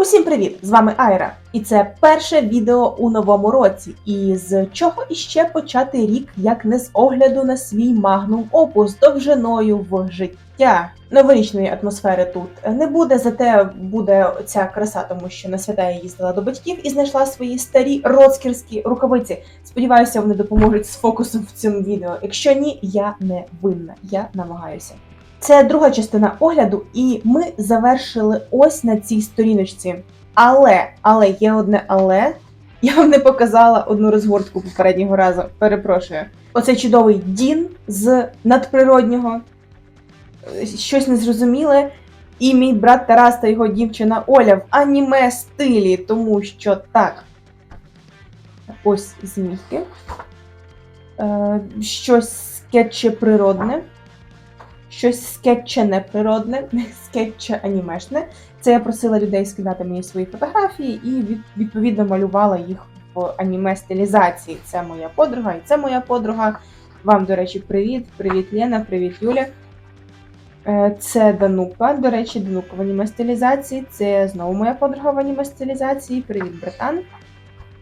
Усім привіт! З вами Айра, і це перше відео у новому році. І з чого іще почати рік, як не з огляду на свій магнум опус довжиною в життя. Новорічної атмосфери тут не буде, зате буде ця краса, тому що на свята я їздила до батьків і знайшла свої старі роцкірські рукавиці. Сподіваюся, вони допоможуть з фокусом в цьому відео. Якщо ні, я не винна. Я намагаюся. Це друга частина огляду, і ми завершили ось на цій сторіночці. Але, але є одне але. Я вам не показала одну розгортку попереднього разу. Перепрошую. Оцей чудовий Дін з надприроднього. Щось незрозуміле. І мій брат Тарас та його дівчина Оля в аніме стилі, тому що так. Ось змійки. Е, щось скетче природне щось скетче неприродне, скетче анімешне. Це я просила людей скидати мені свої фотографії і відповідно малювала їх в аніме стилізації. Це моя подруга і це моя подруга. Вам, до речі, привіт, привіт, Лена, привіт, Юля. Е, Це Данука, до речі, Данука в аніме стилізації. Це знову моя подруга в аніме стилізації. Привіт, братан.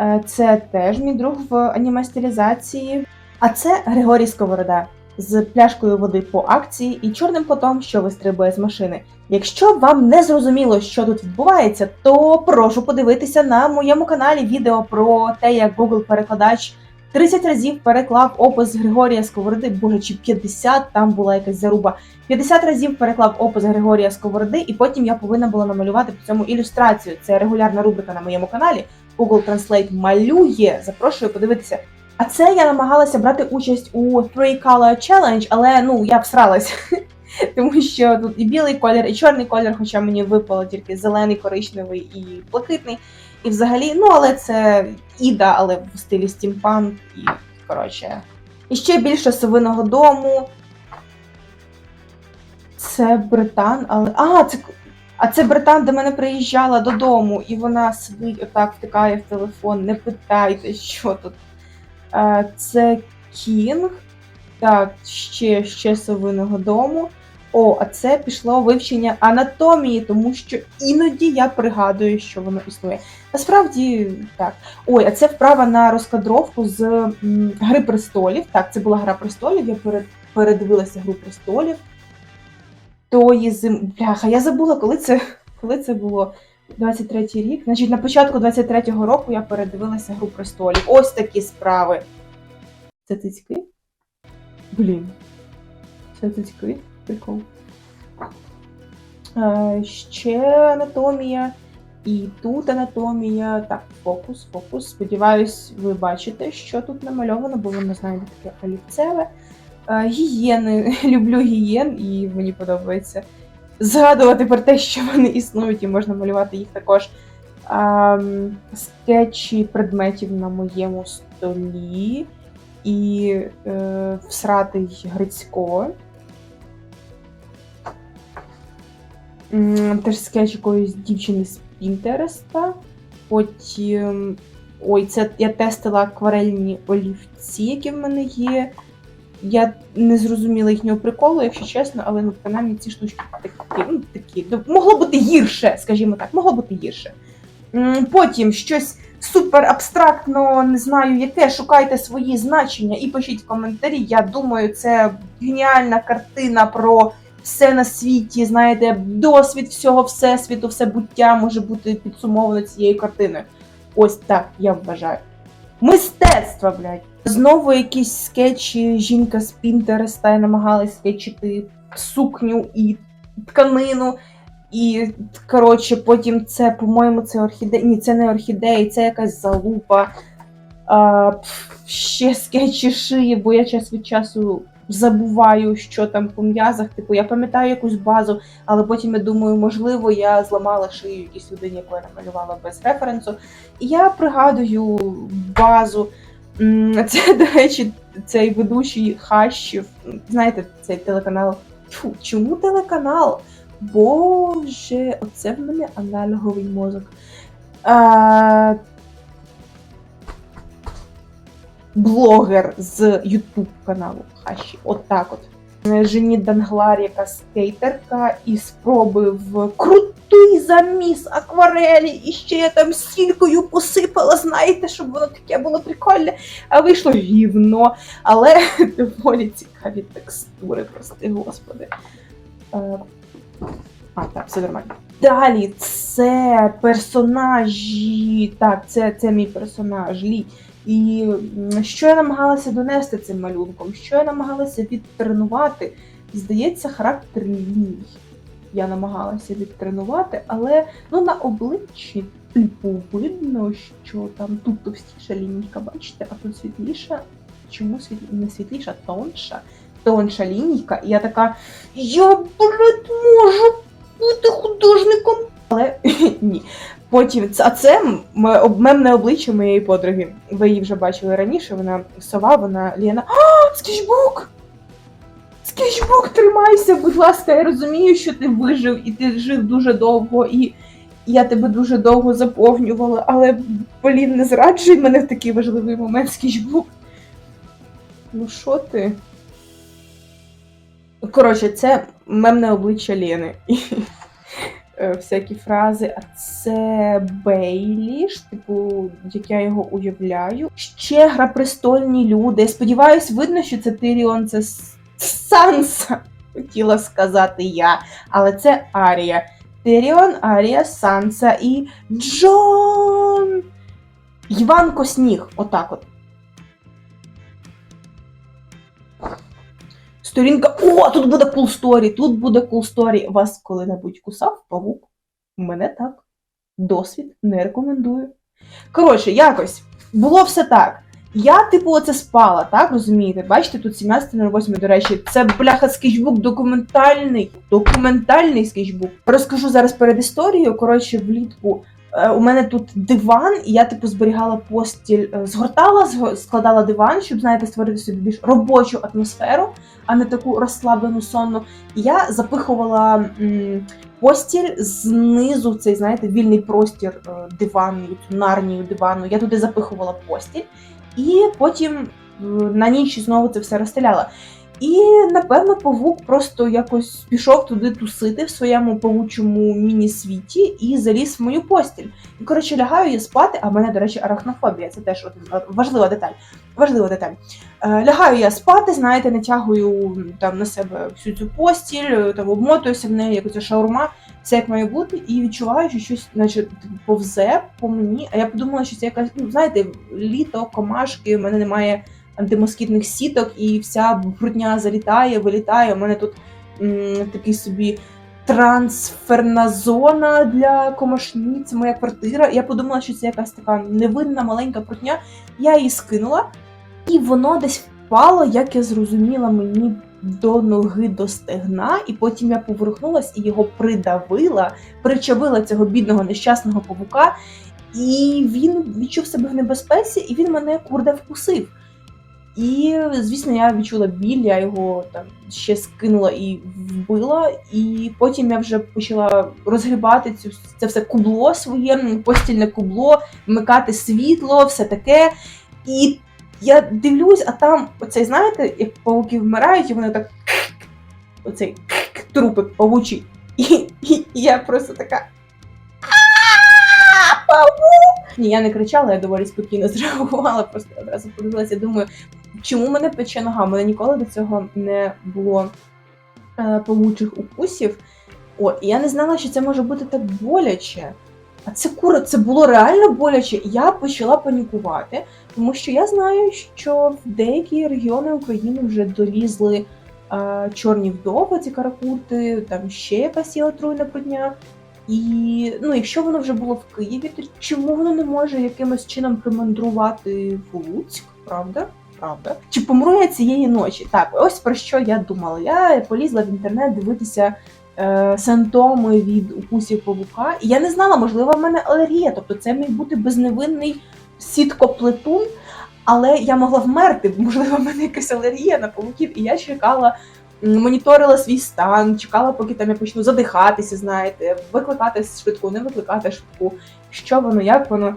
Е, Це теж мій друг в аніме стилізації. А це Григорій Сковорода з пляшкою води по акції і чорним котом, що вистрибує з машини. Якщо вам не зрозуміло, що тут відбувається, то прошу подивитися на моєму каналі відео про те, як Google перекладач 30 разів переклав опис Григорія Сковороди, боже, чи 50, там була якась заруба. 50 разів переклав опис Григорія Сковороди, і потім я повинна була намалювати по цьому ілюстрацію. Це регулярна рубрика на моєму каналі. Google Translate малює. Запрошую подивитися. А це я намагалася брати участь у Three Color Challenge, але ну я всралась. Тому що тут і білий колір, і чорний колір, хоча мені випало тільки зелений, коричневий і блакитний. І взагалі, ну але це іда, але в стилі стімпанк і коротше. І ще більше совиного дому. Це британ, але. А, це. А це британ до мене приїжджала додому, і вона сидить отак, втикає в телефон. Не питайте, що тут. Е, Це Кінг. Так, ще, ще совиного дому. О, а це пішло вивчення анатомії, тому що іноді я пригадую, що воно існує. Насправді так. Ой, а це вправа на розкадровку з м, Гри престолів. Так, це була Гра престолів. Я перед, передивилася Гру престолів. Тої зим. Бляха, я забула, коли це, коли це було. 23-й рік. Значить, на початку 23-го року я передивилася Гру престолів. Ось такі справи. Це цицьки? Блін. Це цицьки? Прикол. Е, ще анатомія. І тут анатомія. Так, фокус, фокус. Сподіваюсь, ви бачите, що тут намальовано, бо воно, знаєте, таке олівцеве. Е, гієни. Люблю гієн, і мені подобається згадувати про те, що вони існують, і можна малювати їх також. Ем, скетчі предметів на моєму столі і е, всратий Грицько. Теж скетч якоїсь дівчини з Пінтереста. Потім. Ой, це я тестила акварельні олівці, які в мене є. Я не зрозуміла їхнього приколу, якщо чесно, але ну, принаймні ці штучки такі, ну, такі. ну, Могло бути гірше, скажімо так, могло бути гірше. Потім щось супер абстрактно, не знаю яке, шукайте свої значення і пишіть в коментарі. Я думаю, це геніальна картина про все на світі, знаєте, досвід всього всесвіту, все буття може бути підсумовано цією картиною. Ось так я вважаю. Мистецтво, блядь. Знову якісь скетчі, жінка з Пінтереста і намагалась скетчити сукню і тканину. І, коротше, потім це, по-моєму, це орхідея. Ні, це не орхідея, це якась залупа. А, ще скетчі шиї, бо я час від часу забуваю, що там по м'язах. Типу, я пам'ятаю якусь базу, але потім я думаю, можливо, я зламала шию якійсь людині, яку я намалювала без референсу. І я пригадую базу. Це, до речі, цей ведучий Хащів. Знаєте, цей телеканал. Фу, чому телеканал? Боже, оце в мене аналоговий мозок. А, блогер з YouTube каналу Хащі. От так от. е, Жені Данглар, яка скейтерка, і в крутий заміс акварелі, і ще я там сількою посипала, знаєте, щоб воно таке було прикольне, а вийшло гівно. Але доволі цікаві текстури, прости господи. Е, А, так, все нормально. Далі це персонажі. Так, це, це мій персонаж Лі. І що я намагалася донести цим малюнком? Що я намагалася відтренувати? Здається, характер ліній. Я намагалася відтренувати, але ну, на обличчі типу видно, що там тут товстіша лінійка, бачите, а тут світліша. Чому світ... не світліша, тонша? Тонша лінійка. І я така, я, блядь, можу бути художником. Але ні. Потім, а це мемне обличчя моєї подруги. Ви її вже бачили раніше. Вона сова, вона Лена. А, скетчбук! Скетчбук, тримайся, будь ласка, я розумію, що ти вижив і ти жив дуже довго, і я тебе дуже довго заповнювала, але блін, не зраджуй мене в такий важливий момент, скетчбук. Ну що ти? Коротше, це мемне обличчя Лени. Е, всякі фрази, а це Бейліш, типу, як я його уявляю. Ще гра престольні люди. Я сподіваюсь, видно, що це Тиріон, це Санса, хотіла сказати я. Але це Арія. Тиріон, Арія, Санса і Джон. Іванко Сніг. Отак от. Сторінка. О, тут буде cool story, тут буде cool story. Вас коли-небудь кусав павук? Мене так. Досвід не рекомендую. Коротше, якось було все так. Я, типу, оце спала, так розумієте? Бачите, тут 17.08, до речі, це бляха скетчбук документальний. Документальний скетчбук. Розкажу зараз перед історією. Коротше, влітку у мене тут диван, і я, типу, зберігала постіль, е, згортала, зго- складала диван, щоб, знаєте, створити собі більш робочу атмосферу, а не таку розслаблену сонну. І я запихувала м, постіль знизу, в цей, знаєте, вільний простір е, дивану, нарнію дивану. Я туди запихувала постіль, і потім е, на ніч знову це все розстеляла. І напевно павук просто якось пішов туди тусити в своєму павучому міні-світі і заліз в мою постіль. І коротше лягаю я спати, а в мене, до речі, арахнофобія. Це теж е, важлива деталь. Важлива деталь. Е, Лягаю я спати, знаєте, натягую там на себе всю цю постіль, е, там обмотуюся в неї, як оця шаурма, все як має бути, і відчуваю, що щось, наче повзе по мені. А я подумала, що це якась, ну знаєте, літо, комашки, в мене немає антимоскітних сіток, і вся брудня залітає, вилітає. У мене тут м, такий собі. Трансферна зона для комашні, це моя квартира. Я подумала, що це якась така невинна маленька брудня. Я її скинула, і воно десь впало, як я зрозуміла, мені до ноги до стегна, і потім я поверхнулась і його придавила, причавила цього бідного нещасного павука, і він відчув себе в небезпеці, і він мене курде вкусив. І, звісно, я відчула біль, я його там ще скинула і вбила. І потім я вже почала розгрібати цю це все кубло своє, постільне кубло, вмикати світло, все таке. І я дивлюсь, а там оцей, знаєте, як павуки вмирають, і вони так оцей трупик павучий. І, і, і я просто така. Ні, я не кричала, я доволі спокійно зреагувала, просто одразу подивилася. Думаю, чому мене пече нога? У мене ніколи до цього не було е, павучих укусів. О, і я не знала, що це може бути так боляче. А це кура, це було реально боляче. Я почала панікувати, тому що я знаю, що в деякі регіони України вже долізли е, чорні вдови, ці каракурти, там ще якась є отруйна брудня. І ну, якщо воно вже було в Києві, то чому воно не може якимось чином примандрувати в Луцьк, правда? Правда? Чи помру я цієї ночі? Так, ось про що я думала. Я полізла в інтернет дивитися е, симптоми від укусів павука. І я не знала, можливо, в мене алергія, тобто це міг бути безневинний сіткоплетун, але я могла вмерти, можливо, в мене якась алергія на павуків, і я чекала. Моніторила свій стан, чекала, поки там я почну задихатися, знаєте, викликати швидку, не викликати швидку, що воно, як воно.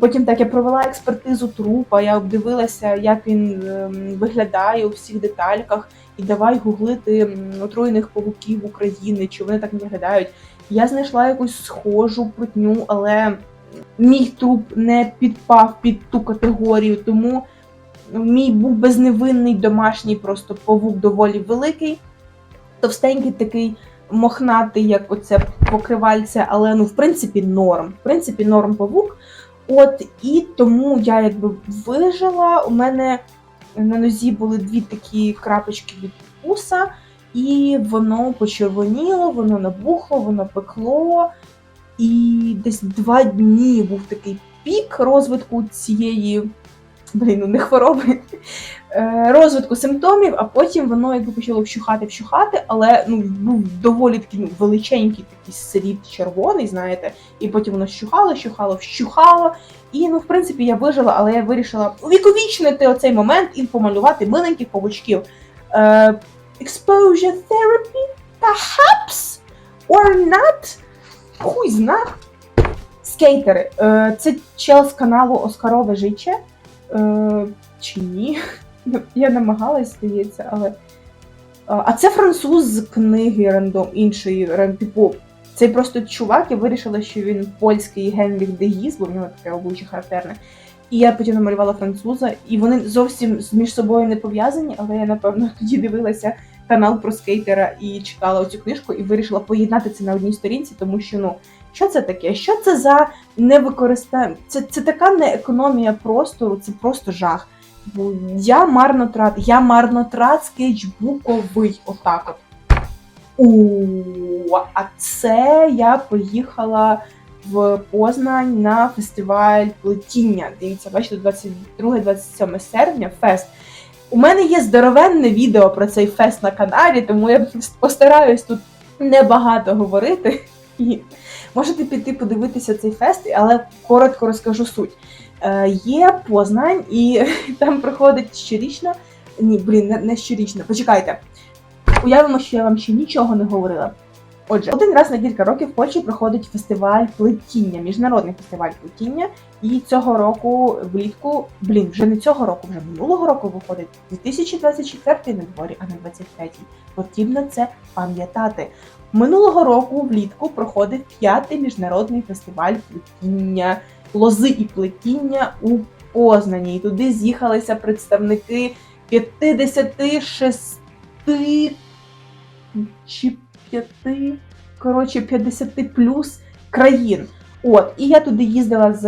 Потім так я провела експертизу трупа, я обдивилася, як він ем, виглядає у всіх детальках, і давай гуглити отруєних павуків України, чи вони так не виглядають. Я знайшла якусь схожу плетню, але мій труп не підпав під ту категорію, тому мій був безневинний домашній просто павук доволі великий, товстенький такий мохнатий, як оце покривальце, але ну, в принципі, норм. В принципі, норм павук. От і тому я якби вижила. У мене на нозі були дві такі крапочки від укуса, і воно почервоніло, воно набухло, воно пекло. І десь два дні був такий пік розвитку цієї блін, не хвороби, розвитку симптомів, а потім воно якби почало вщухати, вщухати, але ну був доволі такий ну, величенький такий слід червоний, знаєте, і потім воно щухало, щухало, вщухало. І ну, в принципі, я вижила, але я вирішила увіковічнити оцей момент і помалювати миленьких павучків. Е, exposure therapy? Perhaps? Or not? Хуй зна. Скейтери. Е, це чел з каналу Оскарове Жиче. Е, чи ні? Я намагалась, здається, але. А це француз з книги рандом іншої ран- типу. Цей просто чувак, я вирішила, що він польський Генріх Дегіз, бо в нього таке обличчя характерне. І я потім намалювала француза, і вони зовсім між собою не пов'язані, але я напевно тоді дивилася канал про скейтера і читала цю книжку, і вирішила поєднати це на одній сторінці, тому що ну що це таке? Що це за невикористання? Це, це така не економія простору, це просто жах. Я марнотрат, я марнотрат скетчбуковий, отак от. У, а це я поїхала в Познань на фестиваль плетіння. Дивіться, бачите, 22-27 серпня фест. У мене є здоровенне відео про цей фест на каналі, тому я постараюсь тут небагато говорити. І можете піти подивитися цей фест, але коротко розкажу суть. Е, є Познань, і там проходить щорічно. Ні, блін, не, не щорічно. Почекайте. Уявимо, що я вам ще нічого не говорила. Отже, один раз на кілька років в Польщі проходить фестиваль плетіння, міжнародний фестиваль плетіння. І цього року влітку, блін, вже не цього року, вже минулого року виходить 2024 на дворі, а не 23. Потрібно це пам'ятати. Минулого року влітку проходив п'ятий міжнародний фестиваль плетіння, лози і плетіння у Познані. І туди з'їхалися представники 56 чи 5, коротше, 50 плюс країн. От, і я туди їздила з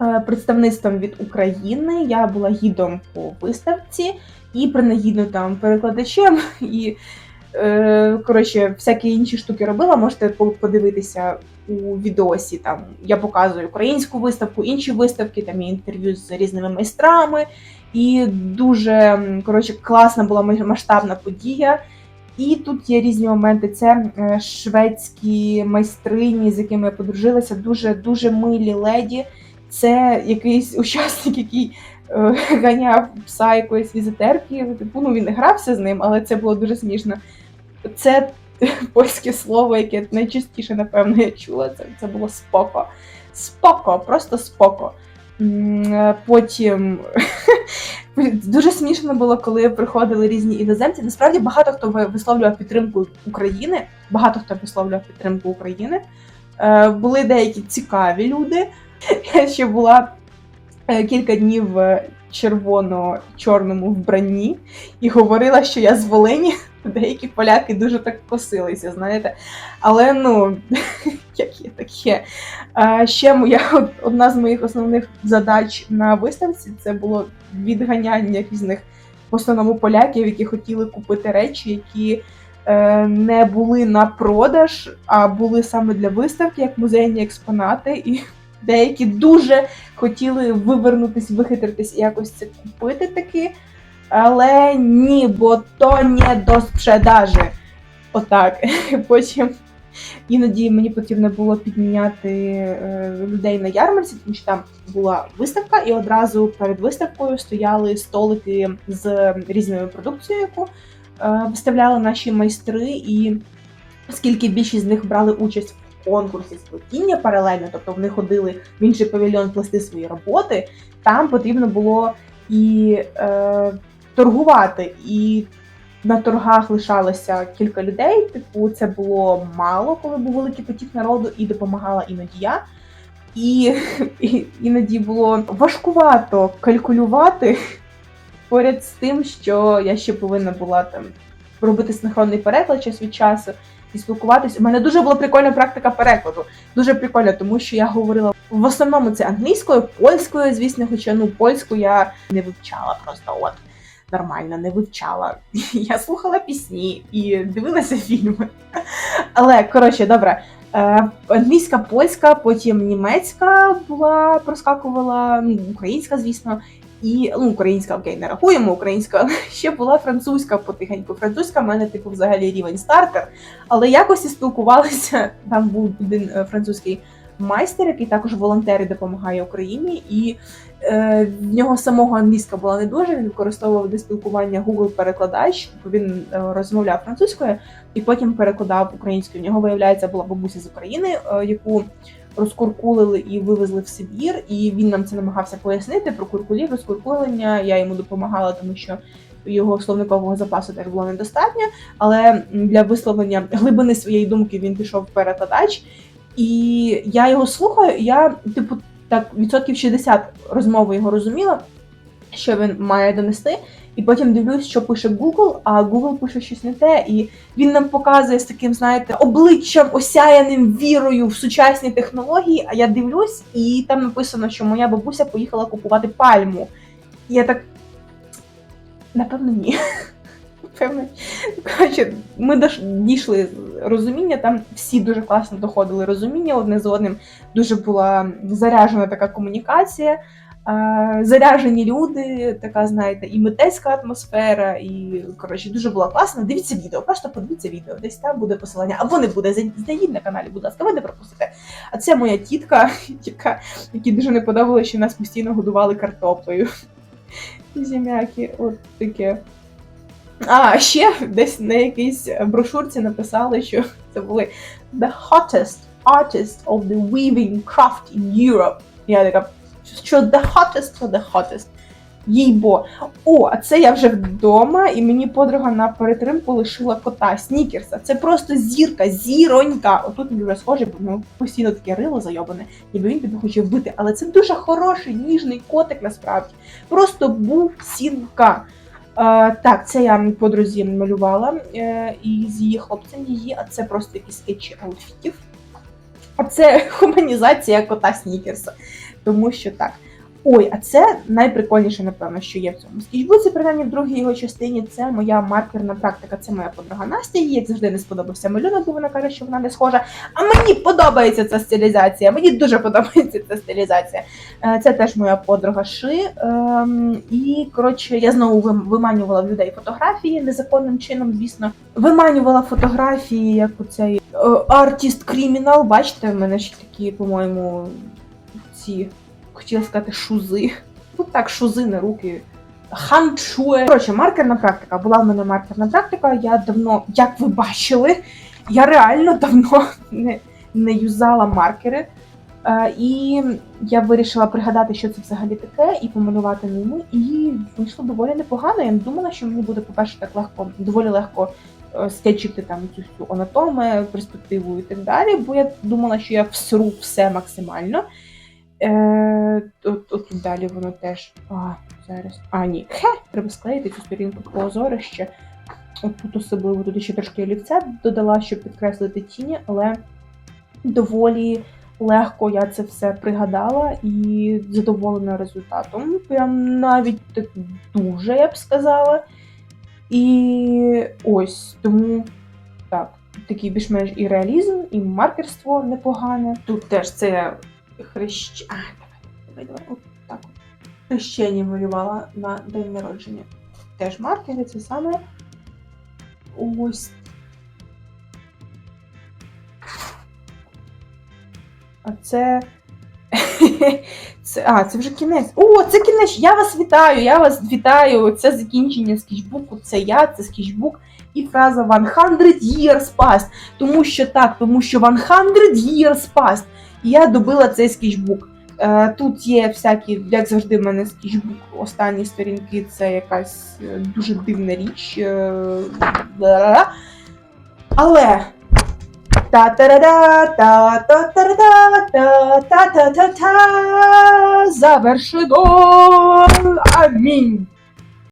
е, представництвом від України. Я була гідом по виставці і принагідно там перекладачем. І коротше, всякі інші штуки робила. Можете по- подивитися у відосі. Там я показую українську виставку, інші виставки, там є інтерв'ю з різними майстрами. І дуже коротше, класна була масштабна подія. І тут є різні моменти. Це е, шведські майстрині, з якими я подружилася, дуже дуже милі леді. Це якийсь учасник, який е, ганяв пса якоїсь візитерки. Типу, ну він грався з ним, але це було дуже смішно. Це польське слово, яке найчастіше, напевно, я чула. Це, це було споко. Споко, просто споко. Е, Потім дуже смішно було, коли приходили різні іноземці. Насправді багато хто висловлював підтримку України. Багато хто висловлював підтримку України. Е, Були деякі цікаві люди. Я ще була е, кілька днів червоно-чорному вбранні і говорила, що я з Волині. Деякі поляки дуже так косилися, знаєте. Але ну, як є, так є. А ще моя одна з моїх основних задач на виставці це було відганяння різних в основному поляків, які хотіли купити речі, які е, не були на продаж, а були саме для виставки, як музейні експонати. І деякі дуже хотіли вивернутись, вихитритись і якось це купити таки. Але ні, бо то не до спредажі. Отак. Потім іноді мені потрібно було підміняти е, людей на ярмарці, тому що там була виставка, і одразу перед виставкою стояли столики з різною продукцією, яку е, виставляли наші майстри. І оскільки більшість з них брали участь конкурсі з плетіння паралельно, тобто вони ходили в інший павільйон плести свої роботи, там потрібно було і е, торгувати. І на торгах лишалося кілька людей. Типу, це було мало, коли був великий потік народу, і допомагала іноді я. І, і іноді було важкувато калькулювати поряд з тим, що я ще повинна була там робити синхронний переклад час від часу і спілкуватися. У мене дуже була прикольна практика перекладу. Дуже прикольно, тому що я говорила в основному це англійською, польською, звісно, хоча ну польську я не вивчала просто от. Нормально не вивчала. Я слухала пісні і дивилася фільми. Але коротше, добре. Е, англійська, польська, потім німецька була, проскакувала, українська, звісно. І ну, українська, окей, не рахуємо українська, ще була французька потихеньку. Французька в мене, типу, взагалі рівень стартер. Але якось і спілкувалися. Там був один е, французький майстер, який також волонтер і допомагає Україні, і е, в нього самого англійська була не дуже. Він використовував для спілкування Google перекладач. Він е, розмовляв французькою і потім перекладав українською. У нього виявляється була бабуся з України, е, яку розкуркулили і вивезли в Сибір, і він нам це намагався пояснити про куркулів, розкуркулення. Я йому допомагала, тому що його словникового запасу теж було недостатньо. Але для висловлення глибини своєї думки він пішов в перекладач, і я його слухаю. Я, типу, так відсотків 60 розмови його розуміла, що він має донести. І потім дивлюсь, що пише Google, а Google пише щось не те, і він нам показує з таким, знаєте, обличчям осяяним вірою в сучасні технології. А я дивлюсь, і там написано, що моя бабуся поїхала купувати пальму. І я так. Напевно, ні. Коротше, ми дійшли розуміння, там всі дуже класно доходили розуміння одне з одним. Дуже була заряджена така комунікація. Заряжені люди, така, знаєте, і митецька атмосфера, і коротше, дуже була класна. Дивіться відео, просто подивіться відео. Десь там буде посилання, або не буде. Зайдіть на каналі, будь ласка, ви не пропустите. А це моя тітка, яка якій дуже не подобалося, що нас постійно годували картоплею. Зім'яки, от таке. А ще десь на якійсь брошурці написали, що це були the hottest artist of the weaving craft in Europe. Я така що the hottest for the hottest. Їй бо. О, а це я вже вдома, і мені подруга на перетримку лишила кота Снікерса. Це просто зірка, зіронька. Отут він вже схожий, бо ну, постійно таке рило зайобане, ніби він тебе хоче вбити. Але це дуже хороший, ніжний котик насправді. Просто був сінка. Е, так, це я подрузі малювала е, і з її хлопцем її, а це просто якісь скетчі аутфітів. А це гуманізація кота Снікерса. Тому що так. Ой, а це найприкольніше, напевно, що є в цьому скетчбуці, принаймні в другій його частині. Це моя маркерна практика. Це моя подруга Настя. Їй як завжди не сподобався малюнок, бо вона каже, що вона не схожа. А мені подобається ця стилізація. Мені дуже подобається ця стилізація. Е, Це теж моя подруга Ши. Ем, І коротше, я знову виманювала в людей фотографії незаконним чином, звісно. Виманювала фотографії, як у цей артіст кримінал. Бачите, в мене ж такі, по-моєму, ці хотіла сказати шузи. Ну так, шузи на руки. Ханчуе. Коротше, маркерна практика. Була в мене маркерна практика. Я давно, як ви бачили, я реально давно не, не юзала маркери. Е, і я вирішила пригадати, що це взагалі таке, і помалювати ними. І вийшло доволі непогано. Я не думала, що мені буде, по-перше, так легко, доволі легко е, скетчити там цю всю анатому, перспективу і так далі. Бо я думала, що я всру все максимально. Е, от, тут далі воно теж. А, зараз. А, ні. Хе! Треба склеїти цю сторінку позорище. От тут особливо тут ще трошки олівця додала, щоб підкреслити тіні, але доволі легко я це все пригадала і задоволена результатом. Прям навіть так дуже, я б сказала. І ось тому так, такий більш-менш і реалізм, і маркерство непогане. Тут теж це хрещ... А, давай, давай, давай. От так. от. Хрещення малювала на день народження. Теж маркери, це саме. Ось. А це Це, а, це вже кінець. О, це кінець. Я вас вітаю, я вас вітаю. Це закінчення скетчбуку, це я, це скетчбук. І фраза 100 years past. Тому що так, тому що 100 years past. Я добила цей скетчбук. Е, тут є всякі, як завжди, в мене скетчбук, останні сторінки це якась е, дуже дивна річ. Е. Але та-та-да-да, та-та-та-да-да, та-та-та-та-та, завершено. Амінь.